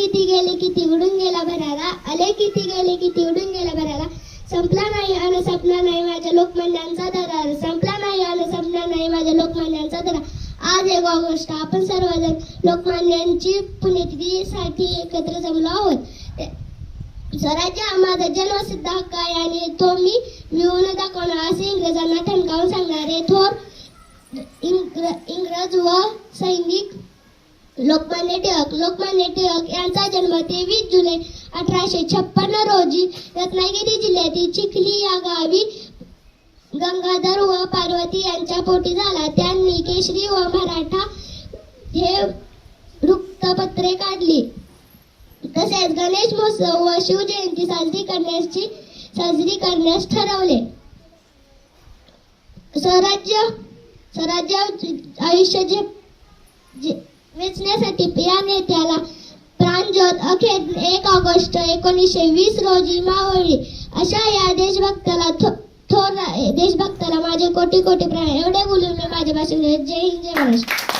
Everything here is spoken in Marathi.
किती गेले किती उडून गेला भराला आले किती गेले किती उडून गेला भराला संपला नाही आणि संपला नाही माझ्या लोकमान्यांचा दरार संपला नाही आणि संपला नाही माझ्या लोकमान्यांचा दरार आज एक ऑगस्ट आपण सर्वजण लोकमान्यांची पुण्यतिथीसाठी एकत्र जमलो आहोत. स्वराज्य माझा जन्मसिद्ध हक्क आहे आणि तो मी मिळवून दाखवणार. असे इंग्रजांना ठणकावून सांगणारे थोर इंग्र इंग्रज व सैनिक लोकमान्य टिळक लोकमान्य टिळक यांचा जन्म तेवीस जुलै अठराशे छप्पन्न रोजी रत्नागिरी जिल्ह्यातील चिखली या गावी गंगाधर व पार्वती यांच्या पोटी झाला. त्यांनी केशरी व मराठा हे वृत्तपत्रे काढली. तसेच गणेश महोत्सव व शिवजयंती साजरी करण्याची साजरी करण्यास ठरवले. स्वराज्य स्वराज्य आयुष्य जे जे- वेचण्यासाठी या नेत्याला प्राणज्योत अखेर एक ऑगस्ट एकोणीसशे वीस रोजी मावळली. अशा या देशभक्ताला थो- थोर देशभक्ताला माझे कोटी कोटी प्राण. एवढे बोलून मी माझ्या भाषेत जय हिंद जय महाराष्ट्र.